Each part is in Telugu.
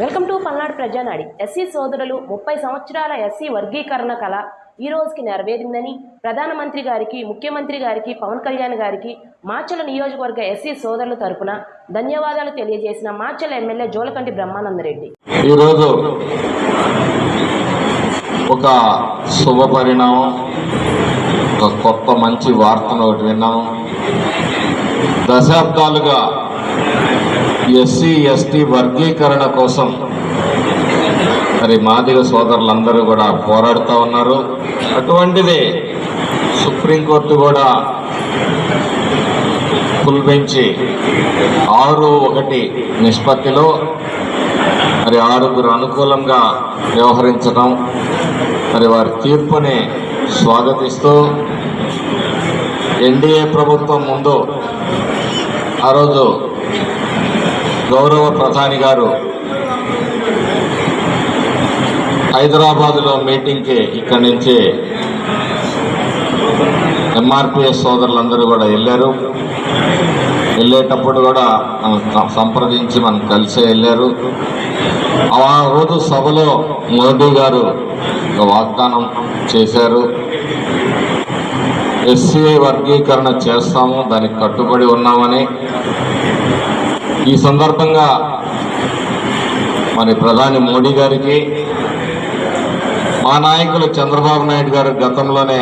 Welcome to Palnadu Prajanadi. SC సోదరులు ముప్పై సంవత్సరాల ఎస్సీ వర్గీకరణ కళ ఈ రోజుకి నెరవేరిందని ప్రధానమంత్రి గారికి ముఖ్యమంత్రి గారికి పవన్ కళ్యాణ్ గారికి మాచల నియోజకవర్గ ఎస్సీ సోదరుల తరపున ధన్యవాదాలు తెలియజేసిన మాచల ఎమ్మెల్యే జోలకంటి బ్రహ్మానందరెడ్డి. ఈరోజు ఒక శుభ పరిణామం ఒక గొప్ప మంచి వార్తను ఒకటి విన్నాము. దశాబ్దాలుగా ఎస్సీ ఎస్టీ వర్గీకరణ కోసం. మరి మాదిగ సోదరులందరూ కూడా పోరాడుతూ ఉన్నారు. అటువంటిదే సుప్రీంకోర్టు కూడా ఫుల్ బెంచి ఆరు ఒకటి నిష్పత్తిలో మరి ఆరుగురు అనుకూలంగా వ్యవహరించడం మరి వారి తీర్పుని స్వాగతిస్తూ ఎన్డీఏ ప్రభుత్వం ముందు ఆ రోజు గౌరవ ప్రధాని గారు హైదరాబాద్లో మీటింగ్కి ఇక్కడి నుంచి ఎంఆర్పిఎస్ సోదరులందరూ కూడా వెళ్ళారు. వెళ్ళేటప్పుడు కూడా సంప్రదించి మనం కలిసే వెళ్ళారు. ఆ రోజు సభలో మోదీ గారు ఒక వాగ్దానం చేశారు. ఎస్సీ వర్గీకరణ చేస్తాము దానికి కట్టుబడి ఉన్నామని. ఈ సందర్భంగా మరి ప్రధాని మోడీ గారికి మా నాయకులు చంద్రబాబు నాయుడు గారు గతంలోనే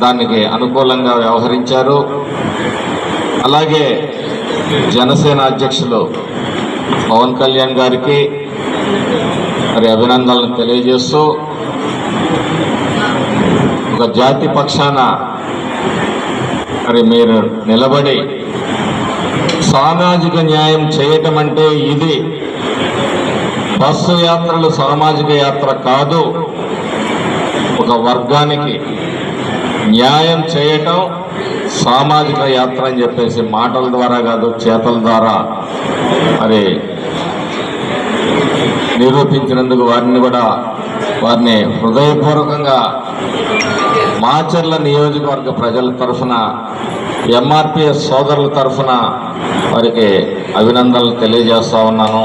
దానికి అనుకూలంగా వ్యవహరించారు. అలాగే జనసేన అధ్యక్షులు పవన్ కళ్యాణ్ గారికి మరి అభినందనలు తెలియజేస్తూ ఒక జాతి పక్షాన మరి మీరు నిలబడి సామాజిక న్యాయం చేయటం అంటే ఇది. బస్సు యాత్రలు సామాజిక యాత్ర కాదు. ఒక వర్గానికి న్యాయం చేయటం సామాజిక యాత్ర అని చెప్పేసి మాటల ద్వారా కాదు చేతల ద్వారా. మరి నిరూపించినందుకు వారిని కూడా వారిని హృదయపూర్వకంగా మాచర్ల నియోజకవర్గ ప్రజల తరఫున ఎంఆర్పిఎస్ సోదరుల తరఫున వారికి అభినందనలు తెలియజేస్తా ఉన్నాను.